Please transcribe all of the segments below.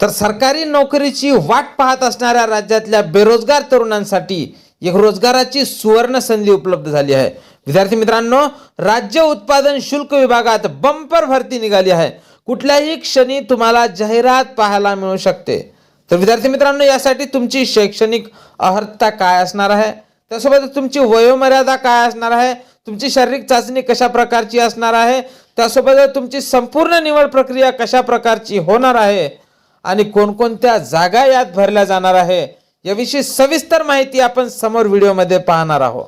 तर सरकारी नोकरीची वाट पाहत असणाऱ्या राज्यातल्या बेरोजगार तरुणांसाठी एक रोजगाराची सुवर्ण संधी उपलब्ध झाली आहे. विद्यार्थी मित्रांनो राज्य उत्पादन शुल्क विभागात बंपर भरती निघाली आहे. कुठल्याही क्षणी तुम्हाला जाहिरात पाहायला मिळू शकते. तर विद्यार्थी मित्रांनो यासाठी तुमची शैक्षणिक अर्हता काय असणार आहे? त्यासोबत तुमची वयोमर्यादा काय असणार आहे? तुमची शारीरिक चाचणी कशा प्रकारची असणार आहे? त्यासोबत तुमची संपूर्ण निवड प्रक्रिया कशा प्रकारची होणार आहे? आणि कोणकोणत्या जागा यात भरल्या जाणार आहे याविषयी सविस्तर माहिती आपण समोर व्हिडिओमध्ये पाहणार आहोत.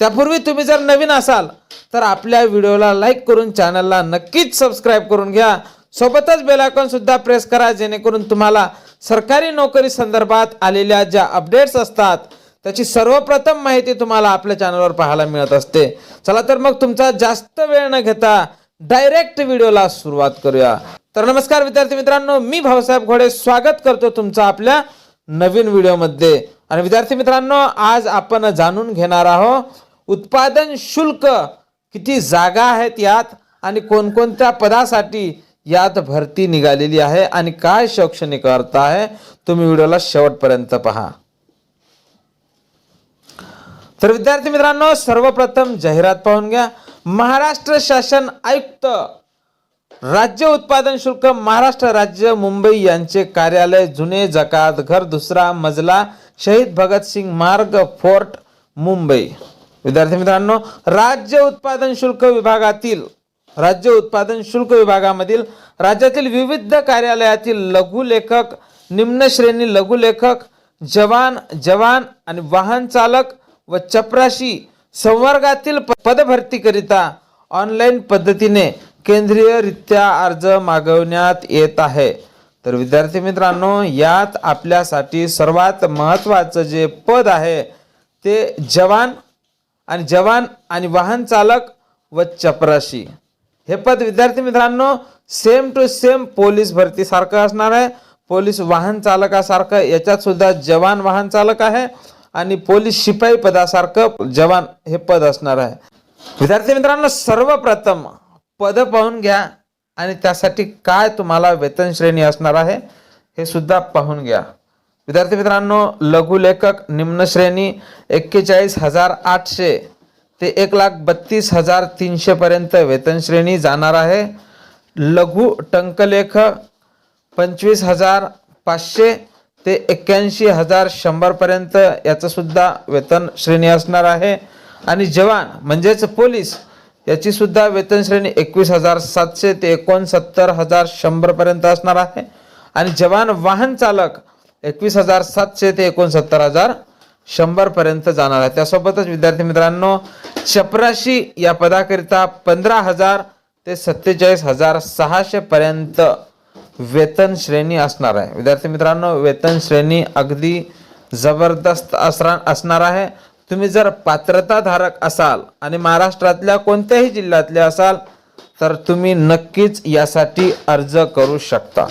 त्यापूर्वी तुम्ही जर नवीन असाल तर आपल्या व्हिडिओला लाईक करून चॅनलला नक्कीच सबस्क्राईब करून घ्या. सोबतच बेल सुद्धा प्रेस करा जेणेकरून तुम्हाला सरकारी नोकरी संदर्भात आलेल्या ज्या अपडेट्स असतात त्याची सर्वप्रथम माहिती तुम्हाला आपल्या चॅनलवर पाहायला मिळत असते. चला तर मग तुमचा जास्त वेळ न घेता डायरेक्ट व्हिडिओला सुरुवात करूया. तर नमस्कार विद्यार्थी मित्रांनो मी भाऊसाहेब घोडे स्वागत करतो तुमचं आपल्या नवीन व्हिडिओमध्ये. आणि विद्यार्थी मित्रांनो आज आपण जाणून घेणार आहोत उत्पादन शुल्क किती जागा आहेत यात आणि कोणकोणत्या पदासाठी यात भरती निघालेली आहे आणि काय शैक्षणिक अर्थ आहे तुम्ही व्हिडिओला शेवटपर्यंत पहा. तर विद्यार्थी मित्रांनो सर्वप्रथम जाहिरात पाहून घ्या. महाराष्ट्र शासन आयुक्त राज्य उत्पादन शुल्क महाराष्ट्र राज्य मुंबई यांचे कार्यालय जुने जकात घर दुसरा मजला शहीद भगतसिंग मार्ग फोर्ट मुंबई. विद्यार्थी मित्रांनो राज्य उत्पादन शुल्क विभागातील राज्य उत्पादन शुल्क विभागामधील राज्यातील विविध कार्यालयातील लघुलेखक निम्न श्रेणी लघुलेखक जवान जवान आणि वाहन चालक व चपराशी संवर्गातील पदभरतीकरिता ऑनलाईन पद्धतीने केंद्रीयरित्या अर्ज मागवण्यात येत आहे. तर विद्यार्थी मित्रांनो यात आपल्यासाठी सर्वात महत्त्वाचं जे पद आहे ते जवान आणि जवान आणि वाहन चालक व चपराशी. हे पद विद्यार्थी मित्रांनो सेम टू सेम पोलीस भरतीसारखं असणार आहे. पोलीस वाहन चालकासारखं याच्यात सुद्धा जवान वाहन चालक आहे आणि पोलीस शिपाई पदासारखं जवान हे पद असणार आहे. विद्यार्थी मित्रांनो सर्वप्रथम पद पाहून घ्या आणि त्यासाठी काय तुम्हाला वेतन श्रेणी असणार आहे हे सुद्धा पाहून घ्या. विद्यार्थी मित्रांनो लघुलेखक निम्न श्रेणी एक्केचाळीस हजार आठशे ते एक लाख बत्तीस हजार तीनशेपर्यंत वेतन श्रेणी जाणार आहे. लघु टंकलेख पंचवीस हजार पाचशे ते एक्क्याऐंशी हजार शंभरपर्यंत याचंसुद्धा वेतन श्रेणी असणार आहे. आणि जवान म्हणजेच पोलीस याची सुद्धा वेतन श्रेणी एकवीस हजार सातशे ते एकोणसत्तर हजार शंभरपर्यंत असणार आहे. आणि जवान वाहन चालक एकवीस हजार सातशे ते एकोणसत्तर हजार शंभरपर्यंत जाणार आहे. त्यासोबतच विद्यार्थी मित्रांनो चपराशी या पदाकरिता पंधरा हजार ते सत्तेचाळीस हजार सहाशे पर्यंत वेतन श्रेणी असणार आहे. विद्यार्थी मित्रांनो वेतन श्रेणी अगदी जबरदस्त असणार असणार आहे. तुम्ही जर पात्रताधारक असाल आणि महाराष्ट्रातल्या कोणत्याही जिल्ह्यातले असाल तर तुम्ही नक्कीच यासाठी अर्ज करू शकता.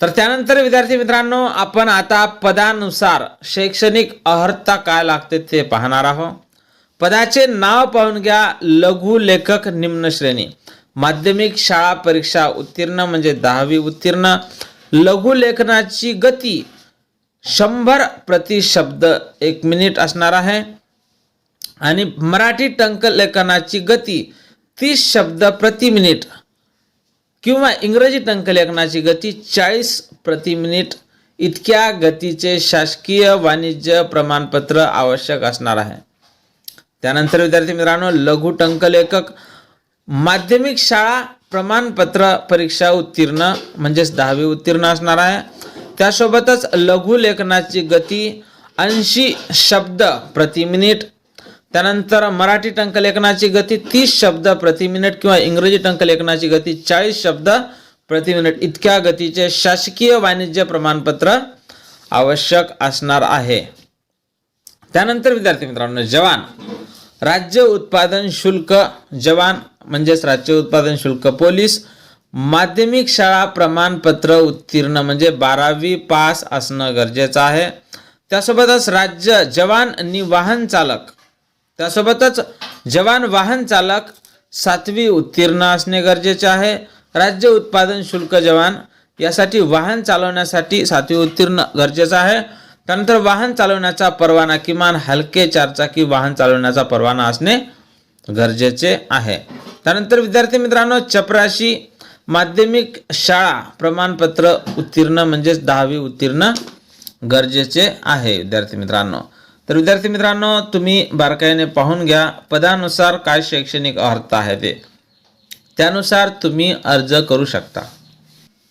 तर त्यानंतर विद्यार्थी मित्रांनो आपण आता पदानुसार शैक्षणिक अर्हता काय लागते ते पाहणार आहोत. पदाचे नाव पाहून घ्या लघु लेखक निम्न श्रेणी. माध्यमिक शाळा परीक्षा उत्तीर्ण म्हणजे दहावी उत्तीर्ण. लघु लेखनाची गती शंभर प्रति शब्द एक मिनिट असणार आहे. आणि मराठी टंकलेखनाची गती तीस शब्द प्रति मिनिट किंवा इंग्रजी टंकलेखनाची गती चाळीस प्रति मिनिट इतक्या गतीचे शासकीय वाणिज्य प्रमाणपत्र आवश्यक असणार आहे. त्यानंतर विद्यार्थी मित्रांनो लघु टंकलेखक माध्यमिक शाळा प्रमाणपत्र परीक्षा उत्तीर्ण म्हणजेच दहावी उत्तीर्ण असणार आहे. त्यासोबतच लघु लेखनाची गती ऐंशी शब्द प्रति मिनिट. त्यानंतर मराठी टंकलेखनाची गती तीस शब्द प्रति मिनिट किंवा इंग्रजी टंकलेखनाची गती चाळीस शब्द प्रति मिनिट. इतक्या गतीचे शासकीय वाणिज्य प्रमाणपत्र आवश्यक असणार आहे. त्यानंतर विद्यार्थी मित्रांनो जवान. राज्य उत्पादन शुल्क जवान म्हणजेच राज्य उत्पादन शुल्क पोलीस माध्यमिक शाळा प्रमाणपत्र उत्तीर्ण म्हणजे बारावी पास असणं गरजेचं आहे. त्यासोबतच राज्य जवान आणि वाहन चालक त्यासोबतच जवान वाहन चालक सातवी उत्तीर्ण असणे गरजेचे आहे. राज्य उत्पादन शुल्क जवान यासाठी वाहन चालवण्यासाठी सातवी उत्तीर्ण गरजेचं आहे. त्यानंतर वाहन चालवण्याचा परवाना किमान हलके चारचाकी वाहन चालवण्याचा परवाना असणे गरजेचे आहे. त्यानंतर विद्यार्थी मित्रांनो चपराशी माध्यमिक शाळा प्रमाणपत्र उत्तीर्ण म्हणजेच दहावी उत्तीर्ण गरजेचे आहे विद्यार्थी मित्रांनो. तर विद्यार्थी मित्रांनो तुम्ही बारकाईने पाहून घ्या पदानुसार काय शैक्षणिक अर्थ आहे ते. त्यानुसार तुम्ही अर्ज करू शकता.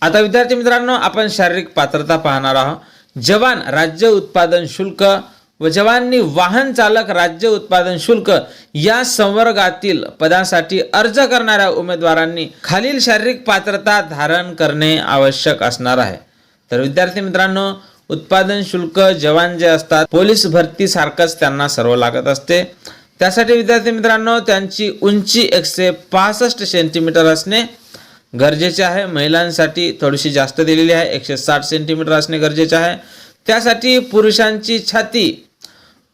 आता विद्यार्थी मित्रांनो आपण शारीरिक पात्रता पाहणार आहोत. जवान राज्य उत्पादन शुल्क व जवानी वाहन चालक राज्य उत्पादन शुल्क या संवर्गातील पदासाठी अर्ज करणाऱ्या उमेदवारांनी खालील शारीरिक पात्रता धारण करणे आवश्यक असणार आहे. तर विद्यार्थी मित्रांनो उत्पादन शुल्क जवान जे असतात पोलीस भरतीसारखंच त्यांना सर्व लागत असते. त्यासाठी विद्यार्थी मित्रांनो त्यांची उंची एकशे पासष्ट सेंटीमीटर असणे गरजेचे आहे. महिलांसाठी थोडीशी जास्त दिलेली आहे एकशे साठ सेंटीमीटर असणे गरजेचे आहे. त्यासाठी पुरुषांची छाती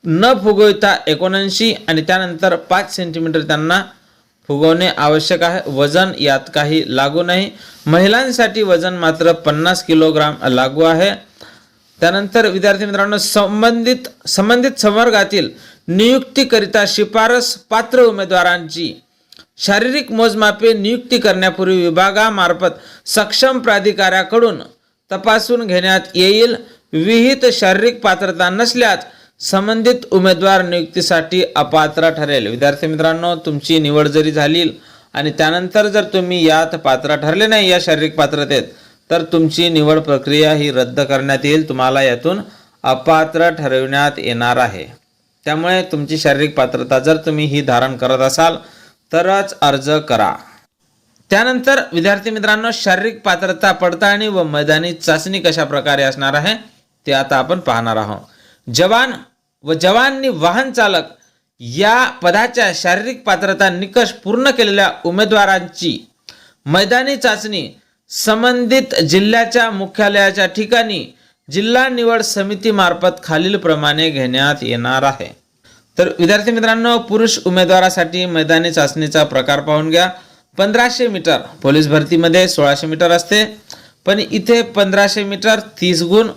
न फुगवता एकोणऐंशी आणि त्यानंतर पाच सेंटीमीटर त्यांना फुगवणे आवश्यक आहे. वजन यात काही लागू नाही. महिलांसाठी वजन मात्र पन्नास किलोग्राम लागू आहे. त्यानंतर विद्यार्थी मित्रांनो संबंधित संबंधित संवर्गातील नियुक्तीकरिता शिफारस पात्र उमेदवारांची शारीरिक मोजमापे नियुक्ती करण्यापूर्वी विभागामार्फत सक्षम प्राधिकाऱ्याकडून तपासून घेण्यात येईल. विहित शारीरिक पात्रता नसल्यास संबंधित उमेदवार नियुक्तीसाठी अपात्र ठरेल. विद्यार्थी मित्रांनो तुमची निवड जरी झाली आणि त्यानंतर जर तुम्ही यात पात्र ठरले नाही या शारीरिक पात्रतेत तर तुमची निवड प्रक्रिया ही रद्द करण्यात येईल. तुम्हाला यातून अपात्र ठरविण्यात येणार आहे. त्यामुळे तुमची शारीरिक पात्रता जर तुम्ही ही धारण करत असाल तरच अर्ज करा. त्यानंतर विद्यार्थी मित्रांनो शारीरिक पात्रता पडताळणी व मैदानी चाचणी कशा प्रकारे असणार आहे ते आता आपण पाहणार आहोत. जवान व जवानी वाहन चालक या पदाच्या शारीरिक पात्रता निकष पूर्ण केलेल्या उमेदवारांची मैदानी चाचणी संबंधित जिल्ह्याच्या मुख्यालयाच्या ठिकाणी जिल्हा निवड समितीमार्फत खालीलप्रमाणे घेण्यात येणार आहे. तर विद्यार्थी मित्रांनो पुरुष उमेदवारासाठी मैदानी चाचणीचा प्रकार पाहून घ्या. पंधराशे मीटर पोलीस भरतीमध्ये सोळाशे मीटर असते. पण इथे पंधराशे मीटर तीस गुण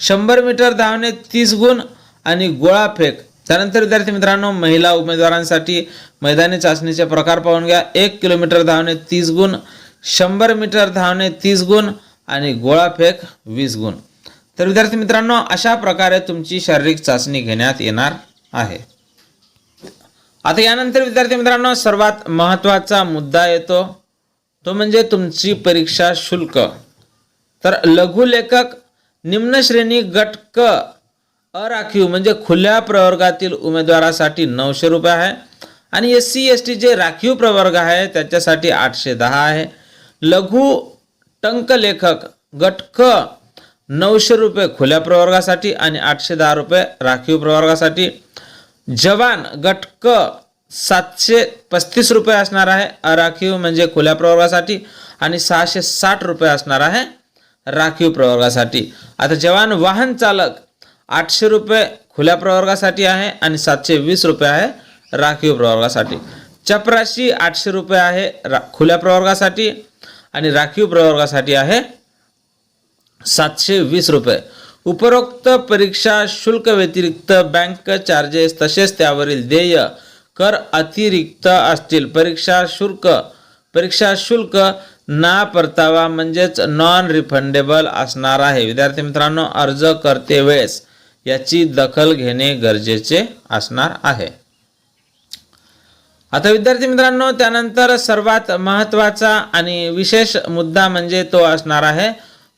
शंभर मीटर धावणे तीस गुण आणि गोळा फेक. त्यानंतर विद्यार्थी मित्रांनो महिला उमेदवारांसाठी मैदानी चाचणीचे प्रकार पाहून घ्या. एक किलोमीटर धावणे तीस गुण शंभर मीटर धावणे तीस गुण आणि गोळा फेक वीस गुण. तर विद्यार्थी मित्रांनो अशा प्रकारे तुमची शारीरिक चाचणी घेण्यात येणार आहे. आता यानंतर विद्यार्थी मित्रांनो सर्वात महत्त्वाचा मुद्दा येतो. तो म्हणजे तुमची परीक्षा शुल्क. तर लघुलेखक निम्न श्रेणी गट क अराखीव म्हणजे खुल्या प्रवर्गातील उमेदवारासाठी नऊशे रुपये आहे. आणि एस सी एस टी जे राखीव प्रवर्ग आहे त्याच्यासाठी आठशे दहा आहे. लघु टंकलेखक गट क नऊशे रुपये खुल्या प्रवर्गासाठी आणि आठशे दहा रुपये राखीव प्रवर्गासाठी. जवान गट क सातशे पस्तीस रुपये असणार आहे अराखीव म्हणजे खुल्या प्रवर्गासाठी आणि सहाशे साठ रुपये असणार आहे राखीव प्रवर्गासाठी. आता जवान वाहन चालक आठशे रुपये खुल्या प्रवर्गासाठी आहे आणि सातशे वीस रुपये आहे राखीव प्रवर्गासाठी. चपराशी आठशे रुपये आहे रा खुल्या प्रवर्गासाठी आणि राखीव प्रवर्गासाठी आहे सातशे वीस रुपये. उपरोक्त परीक्षा शुल्क व्यतिरिक्त बँक चार्जेस तसेच त्यावरील देय कर अतिरिक्त असतील. परीक्षा शुल्क परीक्षा शुल्क ना परतावा म्हणजेच नॉन रिफंडेबल असणार आहे. विद्यार्थी मित्रांनो अर्ज करते वेळेस याची दखल घेणे गरजेचे असणार आहे. आता विद्यार्थी मित्रांनो त्यानंतर सर्वात महत्त्वाचा आणि विशेष मुद्दा म्हणजे तो असणार आहे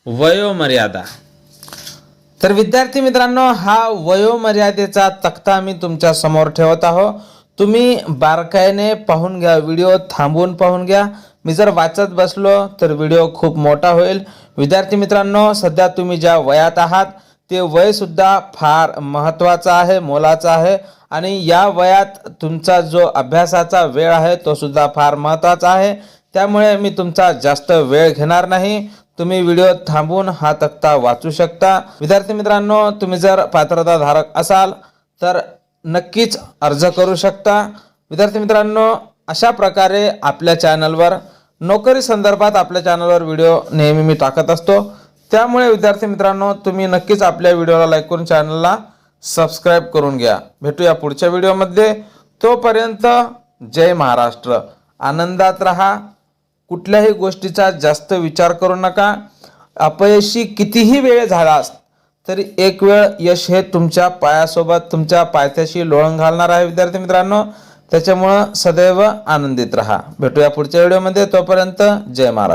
वयोमर्यादा. तर विद्यार्थी मित्रांनो हा वयोमर्यादेचा तक्ता मी तुमच्यासमोर ठेवत आहो. तुम्ही बारकाईने पाहून घ्या व्हिडिओ थांबून पाहून घ्या. मी जर वाचत बसलो तर व्हिडिओ खूप मोठा होईल. विद्यार्थी मित्रांनो सध्या तुम्ही ज्या वयात आहात ते वयसुद्धा फार महत्त्वाचं आहे मोलाचं आहे. आणि या वयात तुमचा जो अभ्यासाचा वेळ आहे तो सुद्धा फार महत्त्वाचा आहे. त्यामुळे मी तुमचा जास्त वेळ घेणार नाही. तुम्ही व्हिडिओ थांबून हा तक्ता वाचू शकता. विद्यार्थी मित्रांनो तुम्ही जर पात्रता धारक असाल तर नक्कीच अर्ज करू शकता. विद्यार्थी मित्रांनो अशा प्रकारे आपल्या चॅनलवर नोकरी संदर्भात आपल्या चॅनलवर व्हिडिओ नेहमी मी टाकत असतो. त्यामुळे विद्यार्थी मित्रांनो तुम्ही नक्कीच आपल्या व्हिडिओला लाईक करून चॅनलला सबस्क्राईब करून घ्या. भेटूया पुढच्या व्हिडिओमध्ये. तोपर्यंत जय महाराष्ट्र. आनंदात राहा. कुठल्याही गोष्टीचा जास्त विचार करू नका. अपयशी कितीही वेळ झालास तरी एक वेळ यश हे तुमच्या पायासोबत तुमच्या पायथ्याशी लोळण घालणार आहे विद्यार्थी मित्रांनो. त्याच्यामुळं सदैव आनंदित राहा. भेटूया पुढच्या व्हिडिओमध्ये. तोपर्यंत जय महाराष्ट्र.